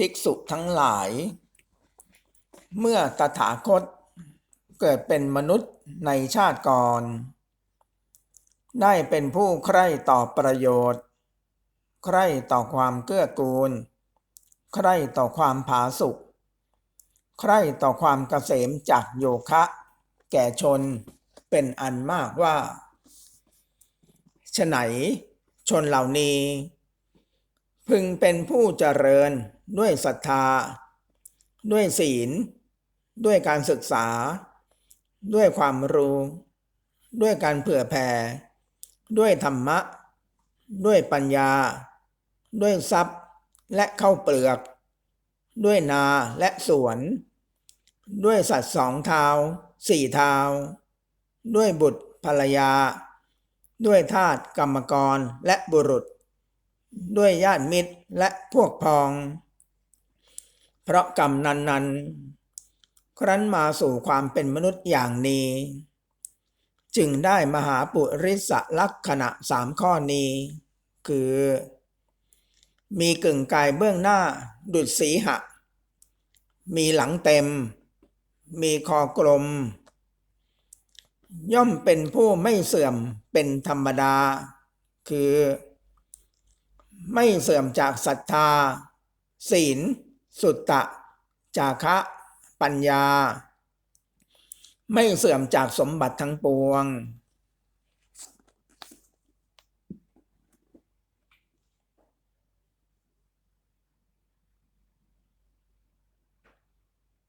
ภิกษุทั้งหลาย เมื่อตถาคตเกิดเป็นมนุษย์ในชาติก่อน ได้เป็นผู้ใคร่ต่อประโยชน์ ใคร่ต่อความเกื้อกูล ใคร่ต่อความผาสุกใคร่ต่อความเกษมจากโยคะ แก่ชนเป็นอันมากว่าฉไหนชนเหล่านี้ พึงเป็นผู้เจริญด้วยศรัทธา ด้วยศีล ด้วยการศึกษา ด้วยความรู้ ด้วยการเผื่อแผ่ ด้วยธรรมะ ด้วยปัญญา ด้วยทรัพย์และเข้าเปลือก ด้วยนาและสวน ด้วยสัตว์สองเท้าสี่เท้า ด้วยบุตรภรรยา ด้วยทาสกรรมกรและบุรุษ ด้วยญาติมิตรและพวกพ้อง เพราะกรรมนั้นๆครั้นมาสู่ความเป็นมนุษย์อย่างนี้ จึงได้มหาปุริสลักษณะสามข้อนี้ คือ มีกึ่งกายเบื้องหน้าดุจสีหะ มีหลังเต็ม มีคอกลม ย่อมเป็นผู้ไม่เสื่อมเป็นธรรมดา คือ ไม่เสื่อมจากศรัทธา ศีล สุตตะ จาคะ ปัญญา ไม่เสื่อมจากสมบัติทั้งปวง